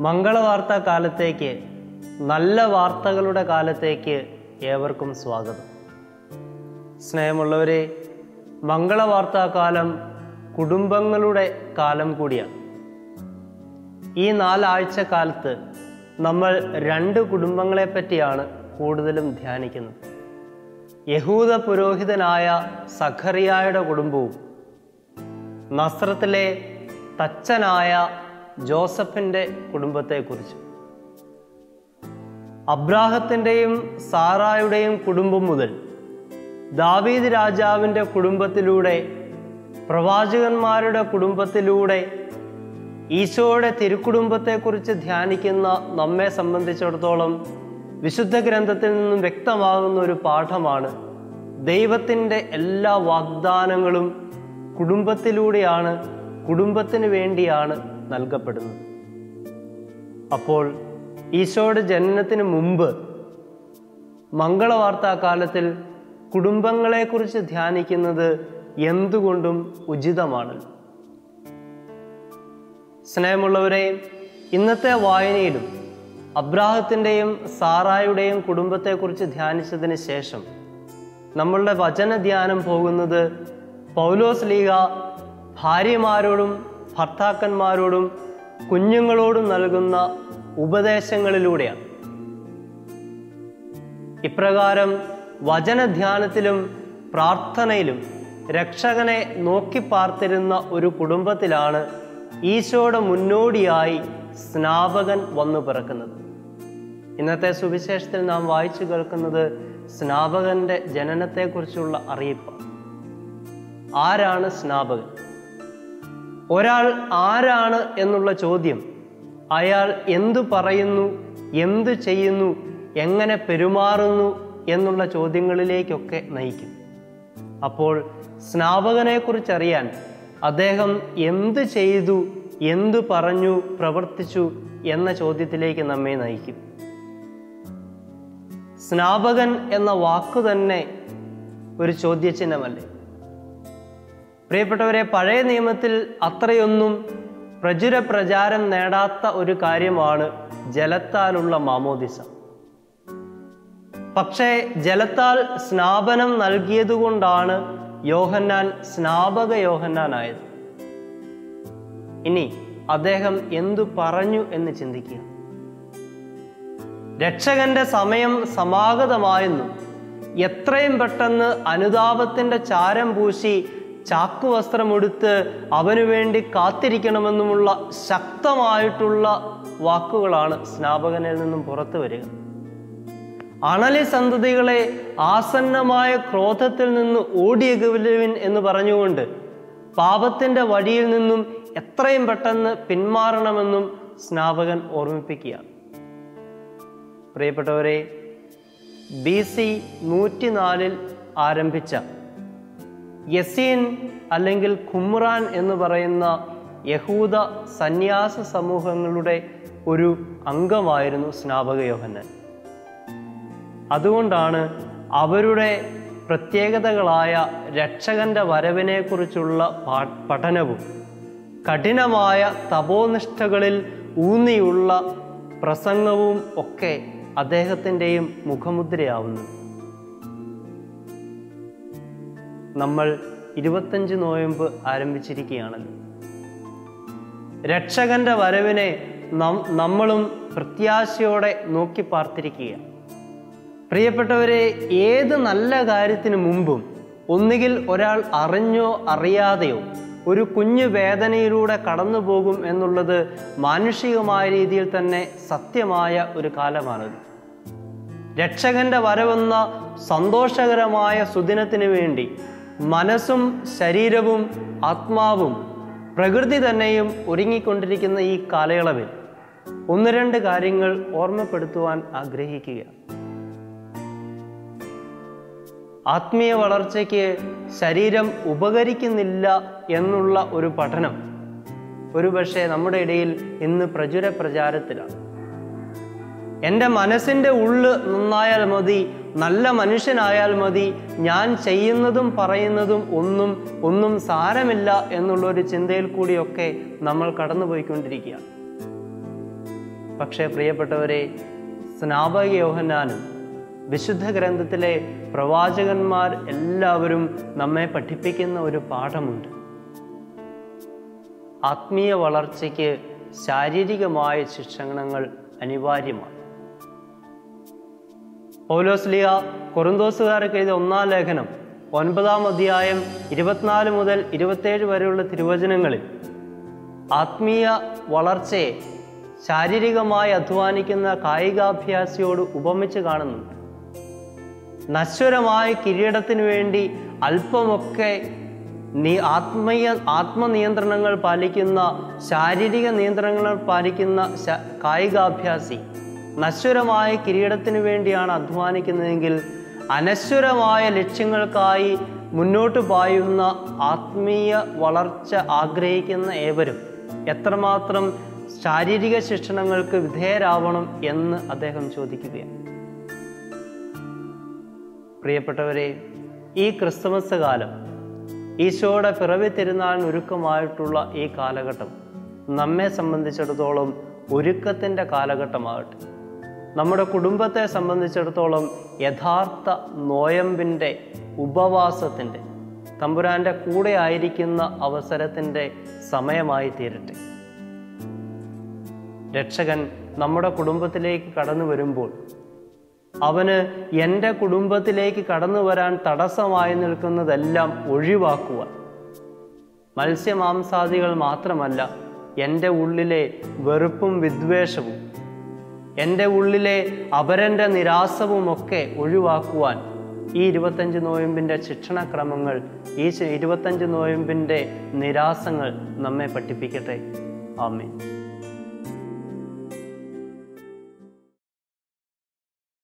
മംഗളവാർത്താ കാലത്തേക്ക് നല്ല വാർത്തകളുടെ കാലത്തേക്ക് ഏവർക്കും സ്വാഗതം. സ്നേഹമുള്ളവരെ മംഗളവാർത്താ കാലം കുടുംബങ്ങളുടെ കാലം കൂടിയാണ്. ഈ നാലാഴ്ച കാലത്ത് നമ്മൾ രണ്ട് കുടുംബങ്ങളെ പറ്റിയാണ് കൂടുതലും ധ്യാനിക്കുന്നത്. യഹൂദ പുരോഹിതനായ സഖറിയായുടെ കുടുംബവും നസ്രത്തിലെ തച്ചനായ ജോസഫിന്റെ കുടുംബത്തെക്കുറിച്ച്. അബ്രാഹത്തിന്റെയും സാറായുടെയും കുടുംബം മുതൽ ദാവീദ് രാജാവിന്റെ കുടുംബത്തിലൂടെ പ്രവാചകന്മാരുടെ കുടുംബത്തിലൂടെ ഈശോയുടെ തിരുക്കുടുംബത്തെക്കുറിച്ച് ധ്യാനിക്കുന്ന നമ്മെ സംബന്ധിച്ചിടത്തോളം വിശുദ്ധ ഗ്രന്ഥത്തിൽ നിന്നും വ്യക്തമാകുന്ന ഒരു പാഠമാണ് ദൈവത്തിന്റെ എല്ലാ വാഗ്ദാനങ്ങളും കുടുംബത്തിലൂടെയാണ് കുടുംബത്തിന് വേണ്ടിയാണ് നൽകപ്പെടുന്നത് അപ്പോൾ ഈശോയുടെ ജനനത്തിന് മുമ്പ് മംഗളവാർത്താ കാലത്തിൽ കുടുംബങ്ങളെക്കുറിച്ച് ധ്യാനിക്കുന്നത് എന്തുകൊണ്ടും ഉചിതമാണ് സ്നേഹമുള്ളവരെ ഇന്നത്തെ വായനയിലും അബ്രാഹത്തിന്റെയും സാറായുടെയും കുടുംബത്തെക്കുറിച്ച് ധ്യാനിച്ചതിന് ശേഷം നമ്മളുടെ വചന ധ്യാനം പോകുന്നത് പൗലോസ് ലീഗ ഭാര്യമാരോടും ഭർത്താക്കന്മാരോടും കുഞ്ഞുങ്ങളോടും നൽകുന്ന ഉപദേശങ്ങളിലൂടെയാണ്. ഇപ്രകാരം വചനധ്യാനത്തിലും പ്രാർത്ഥനയിലും രക്ഷകനെ നോക്കി പാർത്തിരുന്ന ഒരു കുടുംബത്തിലാണ് ഈശോയുടെ മുന്നോടിയായി സ്നാപകൻ വന്നു പിറക്കുന്നത്. ഇന്നത്തെ സുവിശേഷത്തിൽ നാം വായിച്ചു കേൾക്കുന്നത് സ്നാപകന്റെ ജനനത്തെക്കുറിച്ചുള്ള അറിയിപ്പ് ആരാണ് സ്നാപകൻ? ഒരാൾ ആരാണ് എന്നുള്ള ചോദ്യം. അയാൾ എന്തു പറയുന്നു എന്തു ചെയ്യുന്നു എങ്ങനെ പെരുമാറുന്നു എന്നുള്ള ചോദ്യങ്ങളിലേക്കൊക്കെ നയിക്കും. അപ്പോൾ സ്നാപകനെക്കുറിച്ചറിയാൻ അദ്ദേഹം എന്തു ചെയ്തു എന്തു പറഞ്ഞു പ്രവർത്തിച്ചു എന്ന ചോദ്യത്തിലേക്ക് നമ്മെ നയിക്കും. സ്നാപകൻ എന്ന വാക്കു തന്നെ ഒരു ചോദ്യചിഹ്നമല്ലേ? പ്രിയപ്പെട്ടവരെ പഴയ നിയമത്തിൽ അത്രയൊന്നും പ്രചുര പ്രചാരം നേടാത്ത ഒരു കാര്യമാണ് ജലത്താലുള്ള മാമോദിസ. പക്ഷേ ജലത്താൽ സ്നാപനം നൽകിയതുകൊണ്ടാണ് യോഹന്നാൻ സ്നാപക യോഹന്നാനായത്. ഇനി അദ്ദേഹം എന്തു പറഞ്ഞു എന്ന് ചിന്തിക്കുക. രക്ഷകന്റെ സമയം സമാഗതമായെന്നും എത്രയും പെട്ടെന്ന് അനുതാപത്തിന്റെ ചാരം പൂശി ചാക്കുവസ്ത്രമെടുത്ത് അവനു വേണ്ടി കാത്തിരിക്കണമെന്നുമുള്ള ശക്തമായിട്ടുള്ള വാക്കുകളാണ് സ്നാപകനിൽ നിന്നും പുറത്തു വരിക. അണലി സന്തതികളെ ആസന്നമായ ക്രോധത്തിൽ നിന്ന് ഓടിയകലുവിൻ എന്ന് പറഞ്ഞുകൊണ്ട് പാപത്തിന്റെ വഴിയിൽ നിന്നും എത്രയും പെട്ടെന്ന് പിന്മാറണമെന്നും സ്നാപകൻ ഓർമ്മിപ്പിക്കുകയാണ്. പ്രിയപ്പെട്ടവരെ ബി സി നൂറ്റിനാലിൽ ആരംഭിച്ച യസീൻ അല്ലെങ്കിൽ ഖുമ്രാൻ എന്ന് പറയുന്ന യഹൂദ സന്യാസ സമൂഹങ്ങളുടെ ഒരു അംഗമായിരുന്നു സ്നാപക യോഹന്നൻ. അതുകൊണ്ടാണ് അവരുടെ പ്രത്യേകതകളായ രക്ഷകന്റെ വരവിനെക്കുറിച്ചുള്ള പഠനവും കഠിനമായ തപോനിഷ്ഠകളിൽ ഊന്നിയുള്ള പ്രസംഗവും ഒക്കെ അദ്ദേഹത്തിന്റെയും മുഖമുദ്രയാവുന്നു നമ്മൾ ഇരുപത്തഞ്ച് നോയമ്പ് ആരംഭിച്ചിരിക്കുകയാണല്ലോ രക്ഷകന്റെ വരവിനെ നമ്മളും പ്രത്യാശയോടെ നോക്കി പാർത്തിരിക്കുക പ്രിയപ്പെട്ടവരെ ഏത് നല്ല കാര്യത്തിന് മുമ്പും ഒന്നുകിൽ ഒരാൾ അറിഞ്ഞോ അറിയാതെയോ ഒരു കുഞ്ഞു വേദനയിലൂടെ കടന്നു പോകും എന്നുള്ളത് മാനുഷികമായ രീതിയിൽ തന്നെ സത്യമായ ഒരു കാലമാണത്. രക്ഷകന്റെ വരവെന്ന സന്തോഷകരമായ സുദിനത്തിന് വേണ്ടി മനസ്സും ശരീരവും ആത്മാവും പ്രകൃതി തന്നെയും ഒരുങ്ങിക്കൊണ്ടിരിക്കുന്ന ഈ കാലയളവിൽ ഒന്ന് രണ്ട് കാര്യങ്ങൾ ഓർമ്മപ്പെടുത്തുവാൻ ആഗ്രഹിക്കുക. ആത്മീയ വളർച്ചയ്ക്ക് ശരീരം ഉപകരിക്കുന്നില്ല എന്നുള്ള ഒരു പഠനം ഒരുപക്ഷെ നമ്മുടെ ഇടയിൽ ഇന്ന് പ്രചുര പ്രചാരത്തിലാണ്. എന്റെ മനസ്സിന്റെ ഉള്ള് നന്നായാൽ മതി നല്ല മനുഷ്യനായാൽ മതി ഞാൻ ചെയ്യുന്നതും പറയുന്നതും ഒന്നും ഒന്നും സാരമില്ല എന്നുള്ള ഒരു ചിന്തയിൽ കൂടിയൊക്കെ നമ്മൾ കടന്നുപോയിക്കൊണ്ടിരിക്കുക. പക്ഷേ പ്രിയപ്പെട്ടവരെ സ്നാപക യോഹന്നാനും വിശുദ്ധ ഗ്രന്ഥത്തിലെ പ്രവാചകന്മാർ എല്ലാവരും നമ്മെ പഠിപ്പിക്കുന്ന ഒരു പാഠമുണ്ട്. ആത്മീയ വളർച്ചയ്ക്ക് ശാരീരികമായ ശിക്ഷണങ്ങൾ അനിവാര്യമാണ്. പൗലോസ്ലിയ കൊറുന്തോസുകാർക്ക് എഴുതിയ ഒന്നാം ലേഖനം ഒൻപതാം അധ്യായം ഇരുപത്തിനാല് മുതൽ ഇരുപത്തേഴ് വരെയുള്ള തിരുവചനങ്ങളിൽ ആത്മീയ വളർച്ചയെ ശാരീരികമായി അധ്വാനിക്കുന്ന കായികാഭ്യാസിയോട് ഉപമിച്ച് കാണുന്നുണ്ട്. നശ്വരമായ കിരീടത്തിന് വേണ്ടി അല്പമൊക്കെ നീ ആത്മീയ ആത്മനിയന്ത്രണങ്ങൾ പാലിക്കുന്ന ശാരീരിക നിയന്ത്രണങ്ങൾ പാലിക്കുന്ന കായികാഭ്യാസി നശ്വരമായ കിരീടത്തിനു വേണ്ടിയാണ് അധ്വാനിക്കുന്നതെങ്കിൽ അനശ്വരമായ ലക്ഷ്യങ്ങൾക്കായി മുന്നോട്ട് പായുന്ന ആത്മീയ വളർച്ച ആഗ്രഹിക്കുന്ന ഏവരും എത്രമാത്രം ശാരീരിക ശിക്ഷണങ്ങൾക്ക് വിധേയരാവണം എന്ന് അദ്ദേഹം ചോദിക്കുകയാണ്. പ്രിയപ്പെട്ടവരെ ഈ ക്രിസ്തുമസ് കാലം ഈശോയുടെ പിറവി തിരുനാളിന് ഒരുക്കമായിട്ടുള്ള ഈ കാലഘട്ടം നമ്മെ സംബന്ധിച്ചിടത്തോളം ഒരുക്കത്തിന്റെ കാലഘട്ടമാകട്ടെ. നമ്മുടെ കുടുംബത്തെ സംബന്ധിച്ചിടത്തോളം യഥാർത്ഥ നോയമ്പിന്റെ ഉപവാസത്തിന്റെ തമ്പുരാന്റെ കൂടെ ആയിരിക്കുന്ന അവസരത്തിന്റെ സമയമായി തീരട്ടെ. രക്ഷകൻ നമ്മുടെ കുടുംബത്തിലേക്ക് കടന്നു വരുമ്പോൾ അവന് എന്റെ കുടുംബത്തിലേക്ക് കടന്നു വരാൻ തടസ്സമായി നിൽക്കുന്നതെല്ലാം ഒഴിവാക്കുവാൻ. മത്സ്യമാംസാദികൾ മാത്രമല്ല എന്റെ ഉള്ളിലെ വെറുപ്പും വിദ്വേഷവും എന്റെ ഉള്ളിലെ അപരന്റെ നിരാസവുമൊക്കെ ഒഴിവാക്കുവാൻ ഈ ഇരുപത്തഞ്ച് നോയമ്പിന്റെ ശിക്ഷണക്രമങ്ങൾ ഈ ഇരുപത്തഞ്ച് നോയമ്പിന്റെ നിരാസങ്ങൾ നമ്മെ പഠിപ്പിക്കട്ടെ. ആമേ